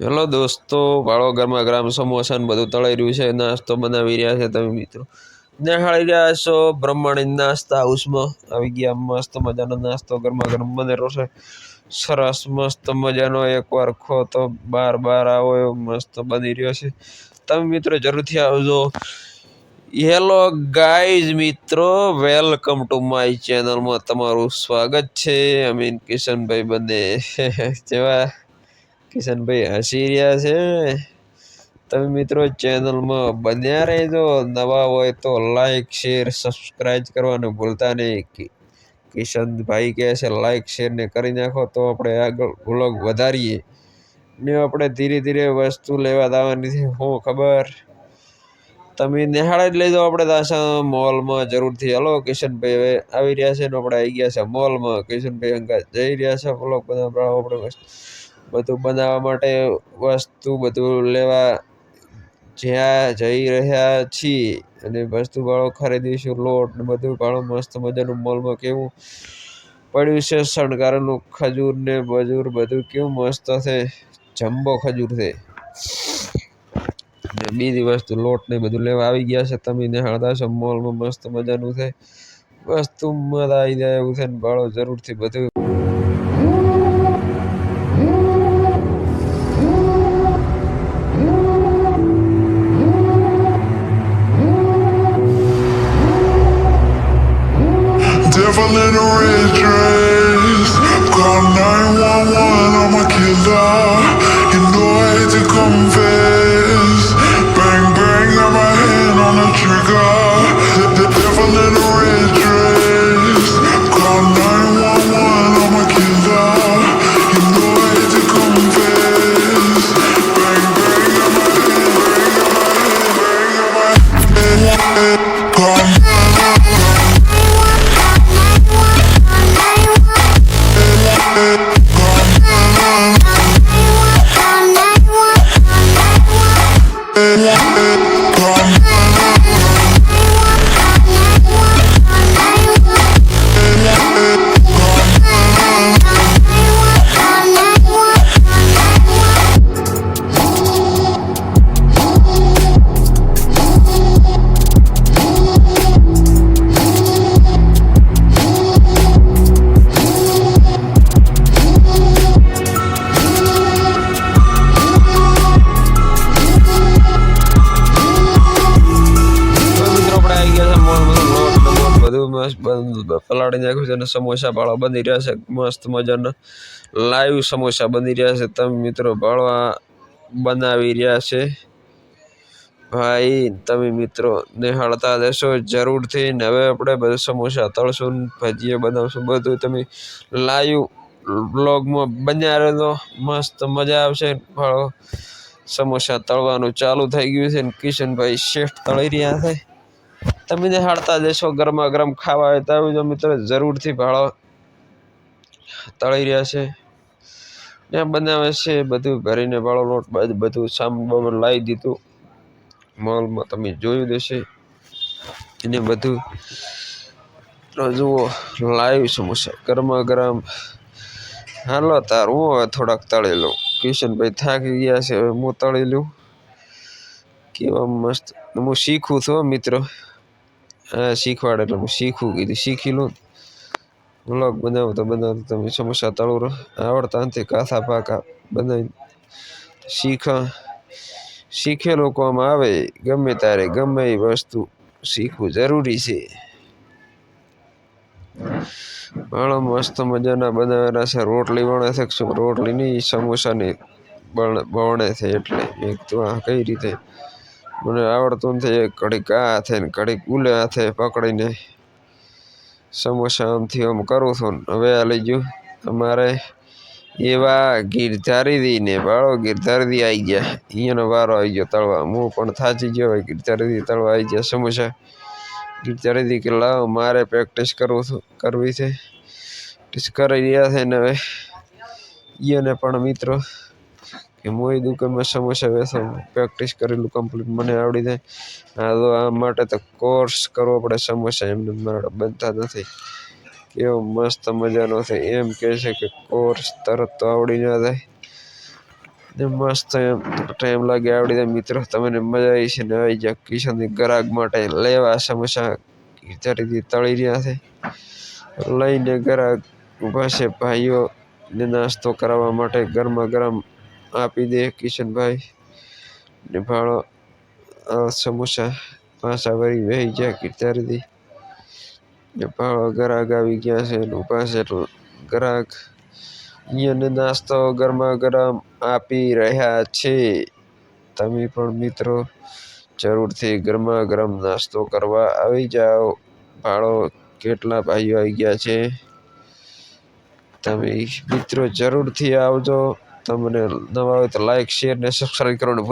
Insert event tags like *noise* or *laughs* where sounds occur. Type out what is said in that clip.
Hello દોસ્તો ભાળો ગરમા ગરમ સમોસા ને બધું તળાઈ રહ્યું છે, નાસ્તો બનાવી રહ્યા છે તમે મિત્રો. નિહાળી રહ્યા છો બ્રહ્માંડી નાસ્તા હાઉસમાં. આવી ગયા મસ્ત મજાનો નાસ્તો ગરમા ગરમ બનેલો છે. સરસ મસ્ત મજાનો એકવાર ખો તો બાર બાર આવો એવો મસ્ત બની રહ્યો છે. તમે મિત્રો જરૂરથી આવજો. હેલો ગાઈઝ મિત્રો, વેલકમ ટુ માય ચેનલમાં તમારું સ્વાગત છે. અમીન કિશનભાઈ બંને. *laughs* જેવા. કિશનભાઈ હસી રહ્યા છે. તમે મિત્રો ચેનલમાં બન્યા રહેજો. નવા હોય તો લાઈક શેર સબસ્ક્રાઈબ કરવાનું ભૂલતા નહીં. કિશનભાઈ કહે છે લાઈક શેર ને કરી નાખો તો આપણે આગળ વ્લોગ વધારીએ. ને આપણે ધીરે ધીરે વસ્તુ લેવા દાવાની છે, હું ખબર? તમે નિહાળા જ લેજો આપણે દાસા મોલમાં જરૂરથી. હલો કિશનભાઈ હવે આવી રહ્યા છે ને આપણે આવી ગયા છે મોલમાં. કિશનભાઈ અંગા જઈ રહ્યા છે. વ્લોગ બધા આપણે બધું બનાવવા માટે વસ્તુ બધું લેવા જ્યાં જઈ રહ્યા છીએ અને વસ્તુ ભાડો ખરીદીશું, લોટ ને બધું ભાળો મસ્ત મજાનું મોલમાં કેવું પડ્યું છે, શણગારેલું ખજૂર ને બજૂર બધું કેવું મસ્ત છે, જમ્બો ખજૂર છે. બીજી વસ્તુ, લોટ ને બધું લેવા આવી ગયા છે, તમે નિહાળતા છો, મોલમાં મસ્ત મજાનું છે. વસ્તુ મજા આવી જાય એવું છે ને ભાળો જરૂરથી બધું little red. પલાળી નાખ્યું છે અને સમોસા ભાળો બની રહ્યા છે. મસ્ત મજાના લાઈવ સમોસા બની રહ્યા છે. તમે મિત્રો પાળવા બનાવી રહ્યા છે. ભાઈ, તમે મિત્રો નિહાળતા રહેશો જરૂરથી. ને હવે આપણે બધા સમોસા તળશું ભજીયા બનાવશું. બધું તમે લાઈવ બ્લોગમાં બન્યા રહેજો. મસ્ત મજા આવશે. ભાળો સમોસા તળવાનું ચાલુ થઈ ગયું છે ને કિશનભાઈ શેઠ તળી રહ્યા છે. તમે નિહાળતા જશો ગરમા ગરમ ખાવા હોય તો આવજો મિત્રો જરૂરથી ભાળો. તળી રહ્યા છે. ત્યાં બનાવે છે બધું ભરીને ભાળો. લોટ બધું સામાન લાવી દીધું. મોલમાં તમે જોયું દેશે એને બધું જુઓ લાઈવ સમોસા ગરમા ગરમ હાલો, તાર હું હવે થોડાક તળી લઉં. કિશનભાઈ થાકી ગયા છે, હવે હું તળી લઉં. કેવા મસ્ત. હું શીખું છું મિત્રો. હા શીખવાડે એટલે હું શીખવું કીધું. શીખી લઉં વ્લોગ બનાવો તો બનાવો, તમે સમોસા તળો આવડતા અંતે કાથા પાકા બનાવી. શીખા શીખેલું કોમ આવે, ગમે તારે ગમે એ વસ્તુ શીખવું જરૂરી છે. ઘણો મસ્ત મજાના બનાવેલા છે. રોટલી વણે છે રોટલી નહીં, સમોસાની બને છે એટલે. એક તો આ કઈ રીતે મને આવડતું નથી. ઘડીક આ હાથે ને ઘડીક ઉલે હાથે પકડીને સમોસા આમથી આમ કરું છું ને હવે આ લઈ ગયું. અમારે એવા ગિરધારીદી ને ભાળો દી આવી ગયા. અહીંયાનો વારો આવી ગયો તળવા. હું પણ થાચી ગયો હવે ગિરધારીદી તળવા આવી ગયા સમોસા. ગિરધારીદી કે લાવ મારે પ્રેક્ટિસ કરવું કરવી છે. પ્રેક્ટિસ કરી રહ્યા છે ને હવે. એને પણ મિત્રો કે મોઈ દુકાનમાં સમોસા વેચો પ્રેક્ટિસ કરેલું કમ્પ્લીટ મને આવડી જાય. આ તો આ માટે તો કોર્સ કરવો પડે સમોસા એમને મારા બનતા નથી. કેવો મસ્ત મજાનો છે. એમ કહે છે કે કોર્સ તરત તો આવડી ના જાય. ને મસ્ત એમ ટાઈમ લાગે આવડી જાય. મિત્રો, તમને મજા આવી છે ને આવી જાય કિશનની ગ્રાહક માટે લેવા સમોસા વિચારીથી તળી રહ્યા છે. લઈને ગ્રાહક ઊભા છે ભાઈઓ ને નાસ્તો કરાવવા માટે ગરમા ગરમ આપી દે કિશનભાઈ. ને ભાળો સમોસા પાછા વળી વહી ગયા કીર્તારીથી ને ભાળો ગ્રાહક આવી ગયા છે, એનું છે ગ્રાહક. અહીંયાને નાસ્તો ગરમા ગરમ આપી રહ્યા છે. તમે પણ મિત્રો જરૂરથી ગરમા ગરમ નાસ્તો કરવા આવી જાઓ. ભાડો કેટલા ભાઈઓ આવી ગયા છે? તમે મિત્રો જરૂરથી આવજો. તમને નવા હોય તો લાઈક શેર ને સબસ્ક્રાઈબ કરવાનું